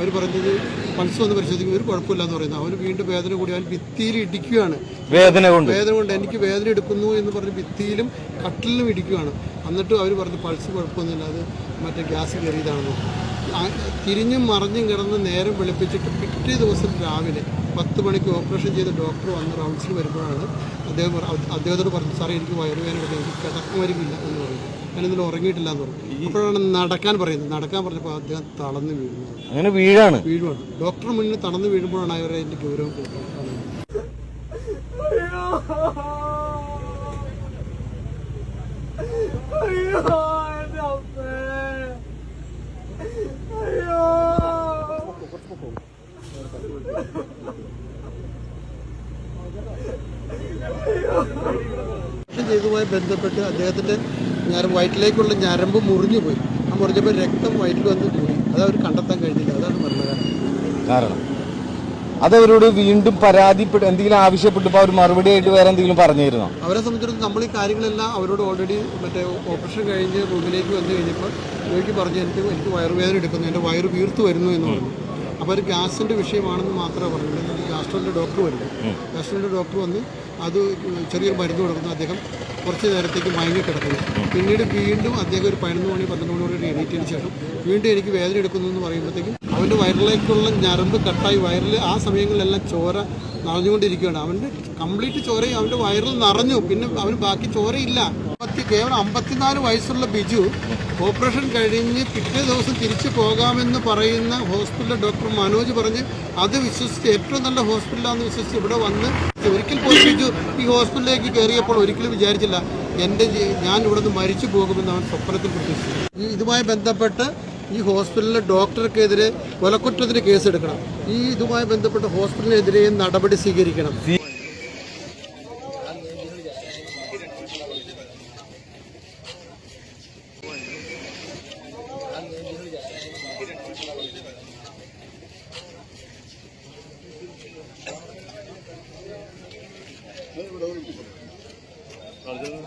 അവർ പറഞ്ഞത് പൾസ് വന്ന് പരിശോധിക്കും. ഒരു കുഴപ്പമില്ലെന്ന് പറയുന്നത് അവന് വീണ്ടും വേദന കൂടി അവൻ ഭിത്തിയിൽ ഇടിക്കുകയാണ് വേദന കൊണ്ട്. വേദന കൊണ്ട് എനിക്ക് വേദന എടുക്കുന്നു എന്ന് പറഞ്ഞ് ഭിത്തിയിലും കട്ടിലും ഇടിക്കുകയാണ് എന്നിട്ട് അവർ പറഞ്ഞു പൾസ് കുഴപ്പമൊന്നുമില്ല. അത് മറ്റേ ഗ്യാസ് കയറിയതാണെന്ന്. തിരിഞ്ഞും മറിഞ്ഞും കിടന്ന് നേരം വെളുപ്പിച്ചിട്ട് പിറ്റേ ദിവസം രാവിലെ പത്ത് മണിക്ക് ഓപ്പറേഷൻ ചെയ്ത ഡോക്ടർ വന്ന് റൗണ്ട്സിൽ വരുമ്പോഴാണ് അദ്ദേഹം അദ്ദേഹത്തോട് പറഞ്ഞു സാറേ എനിക്ക് വയറുവേദന എനിക്ക് കിടക്കുമരുമില്ല എന്ന് പറഞ്ഞു. ഞാൻ ഇന്നലെ ഉറങ്ങിയിട്ടില്ല എന്ന് പറഞ്ഞു. ഇപ്പോഴാണ് നടക്കാൻ പറയുന്നത്. നടക്കാൻ പറഞ്ഞപ്പോൾ അദ്ദേഹം തളർന്ന് വീഴുന്നത് അങ്ങനെ വീഴാണ്. വീഴുവാണ്. ഡോക്ടർ മുന്നിൽ തളർന്ന് വീഴുമ്പോഴാണ് അവരെ എന്റെ ഗൗരവം കൊടുക്കുന്നത്. ചെയ്തതുമായി ബന്ധപ്പെട്ട് അദ്ദേഹത്തിന്റെ ഞരമ്പ് വയറ്റിലേക്കുള്ള ഞരമ്പ് മുറിഞ്ഞു പോയി ആ മുറിഞ്ഞപ്പോൾ രക്തം വയറ്റിൽ വന്ന് കൂടി അത് അവർ കണ്ടെത്താൻ കഴിഞ്ഞില്ല. അതാണ് മരണകാരണം. കാരണം അതവരോട് വീണ്ടും പരാതിപ്പെട്ട് എന്തെങ്കിലും ആവശ്യപ്പെട്ടപ്പോൾ അവർ മറുപടി ആയിട്ട് വേറെ എന്തെങ്കിലും പറഞ്ഞിരുന്നോ? അവരെ സംബന്ധിച്ചിടത്തോളം നമ്മൾ ഈ കാര്യങ്ങളെല്ലാം അവരോട് ഓൾറെഡി മറ്റേ ഓപ്പറേഷൻ കഴിഞ്ഞ് റൂമിലേക്ക് വന്നു കഴിഞ്ഞപ്പോൾ രോഗിക്ക് പറഞ്ഞു എനിക്ക് എനിക്ക് വയറുവേദന എടുക്കുന്നു. എന്റെ വയറ് വീർത്തു വരുന്നു എന്ന് പറഞ്ഞു. അപ്പോൾ ഒരു ഗ്യാസിന്റെ വിഷയമാണെന്ന് മാത്രമേ പറഞ്ഞിട്ടുള്ളൂ ഗ്യാസ്ട്രോന്റെ ഡോക്ടർ വരുന്നു ഗ്യാസ്ട്രോന്റെ ഡോക്ടർ വന്ന് അത് ചെറിയൊരു മരുന്ന് കൊടുക്കുന്നു. അദ്ദേഹം കുറച്ച് നേരത്തേക്ക് മയങ്ങി കിടക്കുന്നു. പിന്നീട് വീണ്ടും അദ്ദേഹം ഒരു പതിനൊന്ന് മണി പന്ത്രണ്ട് മണി വരെ എണീറ്റതിന് ശേഷം വീണ്ടും എനിക്ക് വേദന എടുക്കുന്നു എന്ന് പറയുമ്പോഴത്തേക്കും അവന്റെ വയറിലേക്കുള്ള ഞരമ്പ് കട്ടായി. വയറിൽ ആ സമയങ്ങളിലെല്ലാം ചോര നിറഞ്ഞുകൊണ്ടിരിക്കുകയാണ്. അവന്റെ കംപ്ലീറ്റ് ചോരയും അവന്റെ വയറിൽ നിറഞ്ഞു. പിന്നെ അവന് ബാക്കി ചോരയില്ല. കേവലം അമ്പത്തിനാല് വയസ്സുള്ള ബിജു ഓപ്പറേഷൻ കഴിഞ്ഞ് പിറ്റേ ദിവസം തിരിച്ചു പോകാമെന്ന് പറയുന്ന ഹോസ്പിറ്റലിലെ ഡോക്ടർ മനോജ് പറഞ്ഞ് അത് വിശ്വസിച്ച് ഏറ്റവും നല്ല ഹോസ്പിറ്റലാണെന്ന് വിശ്വസിച്ച് ഇവിടെ വന്ന് ഒരിക്കൽ പോയി ബിജു ഈ ഹോസ്പിറ്റലിലേക്ക് കയറിയപ്പോൾ ഒരിക്കലും വിചാരിച്ചില്ല. എന്റെ ഞാൻ ഇവിടെ നിന്ന് മരിച്ചു പോകുമെന്ന് അവൻ സ്വപ്നത്തിൽ പ്രതീക്ഷിച്ചു. ഇതുമായി ബന്ധപ്പെട്ട് ഈ ഹോസ്പിറ്റലിലെ ഡോക്ടർക്കെതിരെ കൊലക്കുറ്റത്തിന് കേസെടുക്കണം. ഈ ഇതുമായി ബന്ധപ്പെട്ട് ഹോസ്പിറ്റലിനെതിരെയും നടപടി സ്വീകരിക്കണം. Kaldırın. Kaldırın.